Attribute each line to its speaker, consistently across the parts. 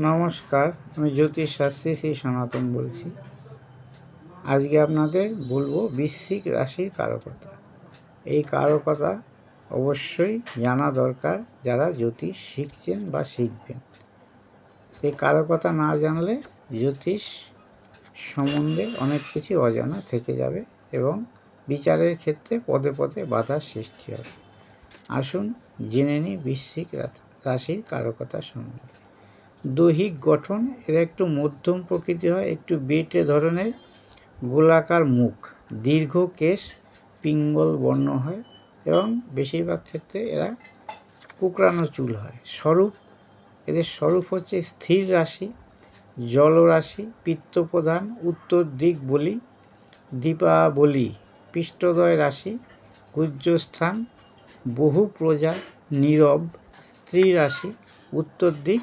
Speaker 1: নমস্কার, আমি জ্যোতিষ শাস্ত্রী শ্রী সনাতন বলছি। আজকে আপনাদের বলব বৃশ্চিক রাশির কারকতা। এই কারকতা অবশ্যই জানা দরকার যারা জ্যোতিষ শিখছেন বা শিখবেন। এই কারকতা না জানলে জ্যোতিষ সম্বন্ধে অনেক কিছু অজানা থেকে যাবে এবং বিচারের ক্ষেত্রে পদে পদে বাধার সৃষ্টি হবে। আসুন জেনে নিই বৃশ্চিক রা- রাশির কারকতা সম্বন্ধে। দৈহিক গঠন, এর একটু মধ্যম প্রকৃতি হয়, একটু বেটে ধরনের গোলাকার মুখ, দীর্ঘ কেশ, পিঙ্গল বর্ণ হয় এবং বেশিরভাগ ক্ষেত্রে এরা কুকরানো চুল হয়। স্বরূপ, এদের স্বরূপ হচ্ছে স্থির রাশি, জলরাশি, পিত্তপ্রধান, উত্তর দিক বলি, দীপাবলি পৃষ্ঠদয় রাশি গুজ্জস্থান বহু প্রজা নীরব, স্ত্রী রাশি, উত্তর দিক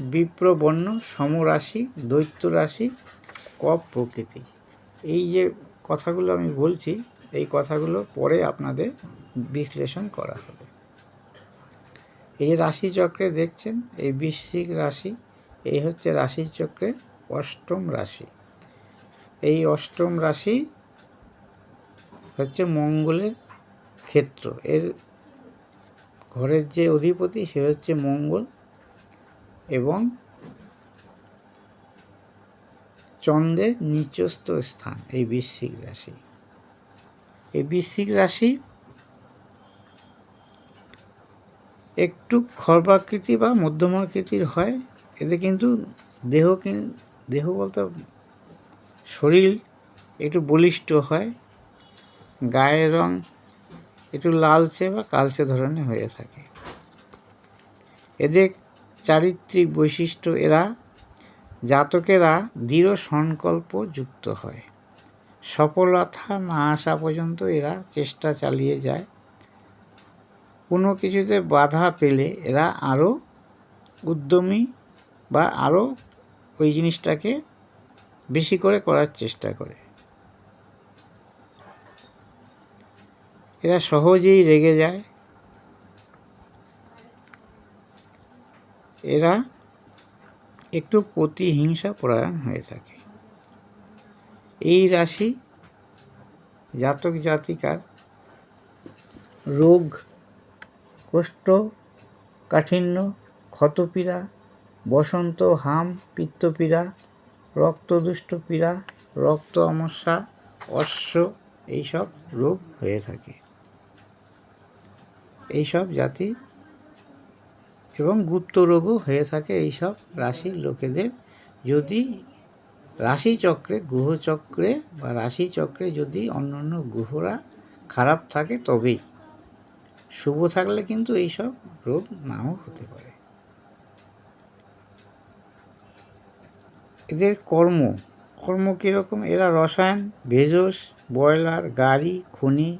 Speaker 1: বিপ্রবর্ণ, সমরাশি দৈত্য রাশি কপ প্রকৃতি। এই যে কথাগুলো আমি বলছি, এই কথাগুলো পরে আপনাদের বিশ্লেষণ করা হবে। এই রাশিচক্রে দেখছেন, এই বৃশ্চিক রাশি, এই হচ্ছে রাশিচক্রের অষ্টম রাশি। এই অষ্টম রাশি হচ্ছে মঙ্গলের ক্ষেত্র। এর ঘরের যে অধিপতি, সে হচ্ছে মঙ্গল। এবং চন্দ্রের নিচস্থ স্থান, এই বৃশ্চিক রাশি। এই বৃশ্চিক রাশি একটু খর্বাকৃতি বা মধ্যমাকৃতির হয়। এতে কিন্তু দেহ দেহ বলতে শরীর একটু বলিষ্ঠ হয়। গায়ের রং একটু লালচে বা কালচে ধরনের হয়ে থাকে। এদের চারিত্রিক বৈশিষ্ট্য এরা, জাতকেরা দৃঢ় সংকল্প যুক্ত হয়। সফলতা না আসা পর্যন্ত এরা চেষ্টা চালিয়ে যায়। কোনো কিছুতে বাধা পেলে এরা আরও উদ্যমী বা আরও ওই জিনিসটাকে বেশি করে করার চেষ্টা করে। এরা সহজেই রেগে যায় এরা একটু প্রতিহিংসা পরায়ণ হয়ে থাকে। এই রাশি জাতক জাতিকার রোগ কোষ্ঠ কাঠিন্য, ক্ষতপীড়া, বসন্ত, হাম, পিত্তপীড়া, রক্তদুষ্ট পীড়া, রক্ত অমস্যা অশ্ব, এইসব রোগ হয়ে থাকে। এইসব জাতি এবং গুপ্ত রোগও হয়ে থাকে এইসব রাশির লোকেদের। যদি রাশিচক্রে গ্রহচক্রে বা রাশিচক্রে যদি অন্য অন্য গ্রহরা খারাপ থাকে তবেই। শুভ থাকলে কিন্তু এইসব রোগ নাও হতে পারে। এদের কর্ম কর্ম কীরকম? এরা রসায়ন, ভেষজ বয়লার গাড়ি, খনি,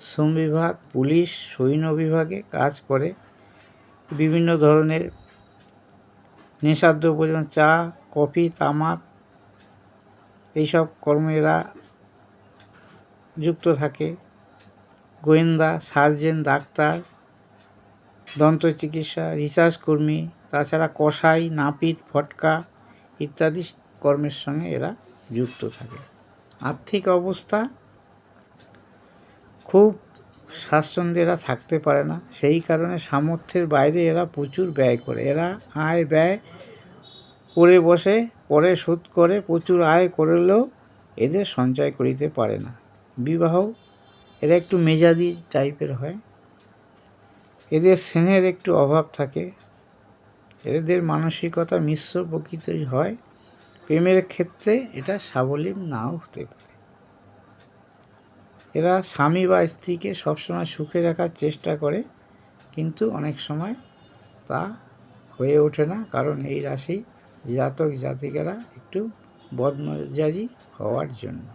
Speaker 1: শ্রম বিভাগ, পুলিশ, সৈন্য বিভাগে কাজ করে। বিভিন্ন ধরনের নেশাদ্রব্য, যেমন চা, কফি, তামাক, এইসব কর্মে এরা যুক্ত থাকে। গোয়েন্দা সার্জেন ডাক্তার, দন্ত চিকিৎসা, রিসার্চ কর্মী, তাছাড়া কসাই, নাপিত, ফটকা ইত্যাদি কর্মের সঙ্গে এরা যুক্ত থাকে। আর্থিক অবস্থা খুব স্বাচ্ছন্দ্যে এরা থাকতে পারে না। সেই কারণে সামর্থ্যের বাইরে এরা প্রচুর ব্যয় করে। এরা আয় ব্যয় করে বসে, পরে শোধ করে, প্রচুর আয় করলেও এদের সঞ্চয় করিতে পারে না। বিবাহ এরা একটু মেজাদি টাইপের হয়। এদের স্নেহের একটু অভাব থাকে। এদের মানসিকতা মিশ্র প্রকৃতির হয়। প্রেমের ক্ষেত্রে এটা সাবলীল নাও হতে পারে। এরা স্বামী বা স্ত্রীকে সবসময় সুখে রাখার চেষ্টা করে, কিন্তু অনেক সময় তা হয়ে ওঠে না। কারণ এই রাশি জাতক জাতিকারা একটু বদমজাজি হওয়ার জন্য।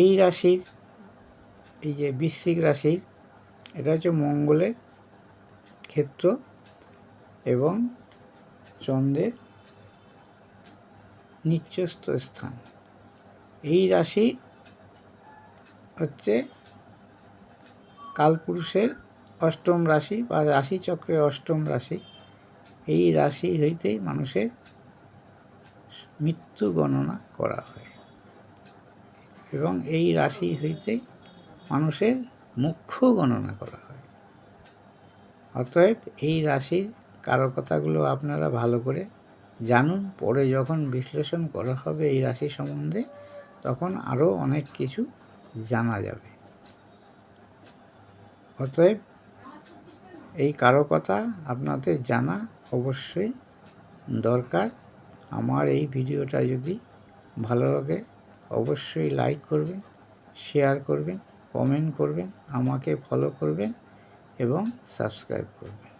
Speaker 1: এই রাশির, এই যে বৃশ্চিক রাশির, এটা হচ্ছে মঙ্গলের ক্ষেত্র এবং চন্দ্রের নিচস্থ স্থান। এই রাশি হচ্ছে কালপুরুষের অষ্টম রাশি বা রাশিচক্রের অষ্টম রাশি। এই রাশি হইতেই মানুষের মৃত্যু গণনা করা হয়। এবং এই রাশি হইতেই মানুষের মুখ্য গণনা করা হয়। অতএব এই রাশির কারকতাগুলো আপনারা ভালো করে জানুন। পরে যখন বিশ্লেষণ করা হবে এই রাশি সম্বন্ধে, তখন আরও অনেক কিছু জানা যাবে। অতএব এই কারও কথা আপনাদের জানা অবশ্যই দরকার। আমার এই ভিডিওটা যদি ভালো লাগে, অবশ্যই লাইক করবেন শেয়ার করবেন কমেন্ট করবেন, আমাকে ফলো করবেন এবং সাবস্ক্রাইব করবেন।